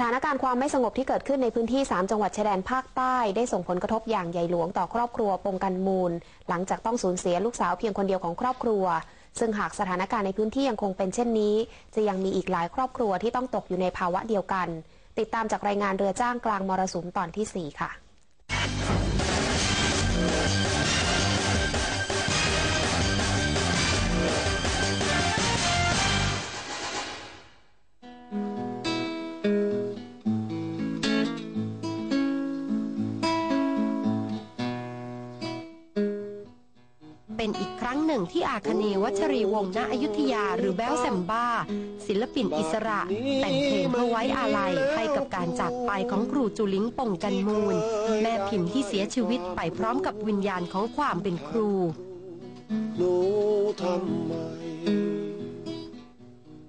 ถานการณ์ความไม่สงบที่เกิดขึ้นในพื้นที่ 3 จังหวัดชายแดนภาคใต้ ได้ส่งผลกระทบอย่างใหญ่หลวงต่อครอบครัวปงกันมูล หลังจากต้องสูญเสียลูกสาวเพียงคนเดียวของครอบครัว ซึ่งหากสถานการณ์ในพื้นที่ยังคงเป็นเช่นนี้ จะยังมีอีกหลายครอบครัวที่ต้องตกอยู่ในภาวะเดียวกัน ติดตามจากรายงานเรือจ้างกลางมรสุมตอนที่ 4 ค่ะ เป็นอีกครั้งหนึ่งที่อาคเนย์วัชรีวงศ์ณอยุธยาหรือแบลแซมบ้า ศิลปินอิสระ แต่งเพลงเพื่อไว้อาลัยให้กับการจากไปของครูจุลิงป่งกันมูล แม่พิมพ์ที่เสียชีวิตไปพร้อมกับวิญญาณของความเป็นครูหนูทำไม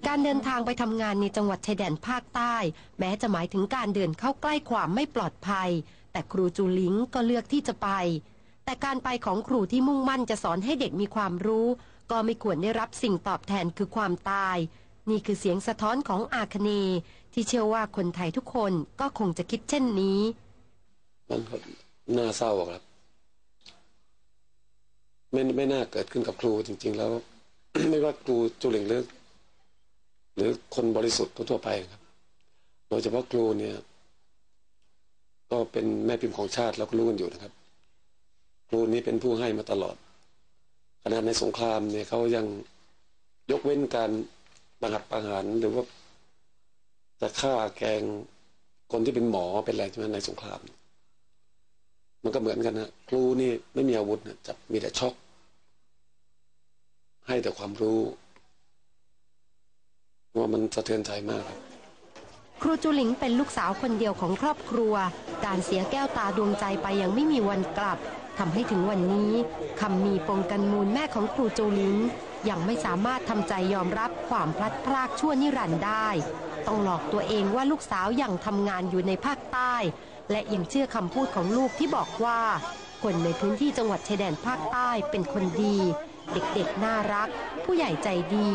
การเดินทางไปทำงานในจังหวัดชายแดนภาคใต้ แม้จะหมายถึงการเดินเข้าใกล้ความไม่ปลอดภัย แต่ครูจูลิงก็เลือกที่จะไป แต่การไปของครูที่มุ่งมั่นจะสอนให้เด็กมีความรู้ ก็ไม่ควรได้รับสิ่งตอบแทนคือความตาย นี่คือเสียงสะท้อนของอาคเนที่เชื่อว่าคนไทยทุกคนก็คงจะคิดเช่นนี้มันน่าเศร้าครับ ไม่ไม่น่าเกิดขึ้นกับครูจริง ๆ แล้ว ไม่ว่าครูจุลิงหรือหรือคนบริสุทธิ์ทั่วไปครับโดยเฉพาะครูเนี่ย ก็เป็นแม่พิมพ์ของชาติเราก็รู้กันอยู่นะครับ ครูนี้เป็นผู้ให้มาตลอดขนาดในสงครามเนี่ยเขายังยกเว้นการบังคับประหารหรือว่าจะฆ่าแกงคนที่เป็นหมอเป็นอะไรใช่ไหมในสงคราม มันก็เหมือนกันนะครูนี่ไม่มีอาวุธนะจับมีแต่ช็อก ให้แต่ความรู้ ว่ามันสะเทือนใจมากครับครูจุลิงเป็นลูกสาวคนเดียวของครอบครัว การเสียแก้วตาดวงใจไปยังไม่มีวันกลับ ทำให้ถึงวันนี้คำมีปงกันมูลแม่ของครูจูลิงยังไม่สามารถทำใจยอมรับความพลัดพรากชั่วนิรันดร์ได้ ต้องหลอกตัวเองว่าลูกสาวยังทำงานอยู่ในภาคใต้ และยังเชื่อคำพูดของลูกที่บอกว่า คนในพื้นที่จังหวัดชายแดนภาคใต้เป็นคนดี เด็กๆน่ารัก ผู้ใหญ่ใจดี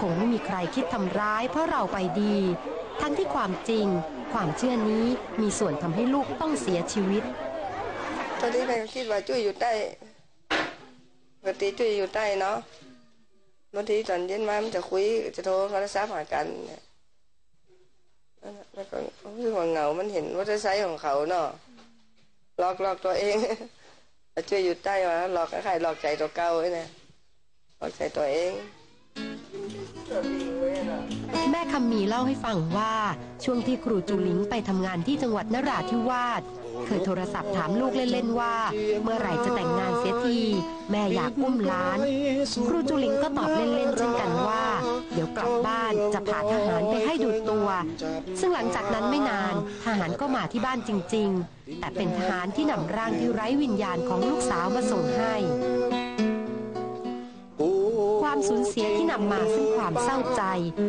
คงไม่มีใครคิดทำร้ายเพราะเราไปดี ทั้งที่ความจริง ความเชื่อนี้มีส่วนทำให้ลูกต้องเสียชีวิตต อนนี้แม่ก็คิดว่าจุ้ยอยู่ใต้ปกติจุ้ยอยู่ใต้เนาะบางทีตอนเย็นมามันจะคุยจะโทรโทรศัพท์หากันเนี่ยแล้วก็รู้สึกว่าเหงา มันเห็นว่าจะใช้ของเขาเนาะหลอกหลอกตัวเองว่าจุ้ยอยู่ใต้วะหลอกใครหลอกใจตัวเก่าเนี่ยหลอกใจตัวเอง แม่คำมีเล่าให้ฟังว่า ช่วงที่ครูจูลิงไปทำงานที่จังหวัดนราธิวาสเคยโทรศัพท์ถามลูกเล่น ๆ ว่า เมื่อไหร่จะแต่งงานเสียที แม่อยากอุ้มล้าน ครูจูลิงก็ตอบเล่น ๆ เช่นกันว่า เดี๋ยวกลับบ้านจะพาทหารไปให้ดูตัว ซึ่งหลังจากนั้นไม่นานทหารก็มาที่บ้านจริง ๆ แต่เป็นทหารที่นำร่างที่ไร้วิญญาณของลูกสาวมาส่งให้ ความสูญเสียที่นำมาซึ่งความเศร้าใจ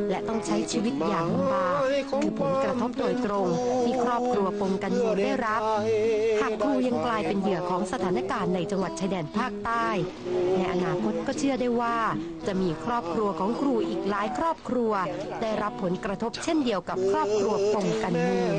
และต้องใช้ชีวิตอย่างลำบากคือผลกระทบโดยตรงที่ครอบครัวปงกันมูลได้รับ หากครูยังกลายเป็นเหยื่อของสถานการณ์ในจังหวัดชายแดนภาคใต้ ในอนาคตก็เชื่อได้ว่า จะมีครอบครัวของครูอีกหลายครอบครัว ได้รับผลกระทบเช่นเดียวกับครอบครัวปงกันมูล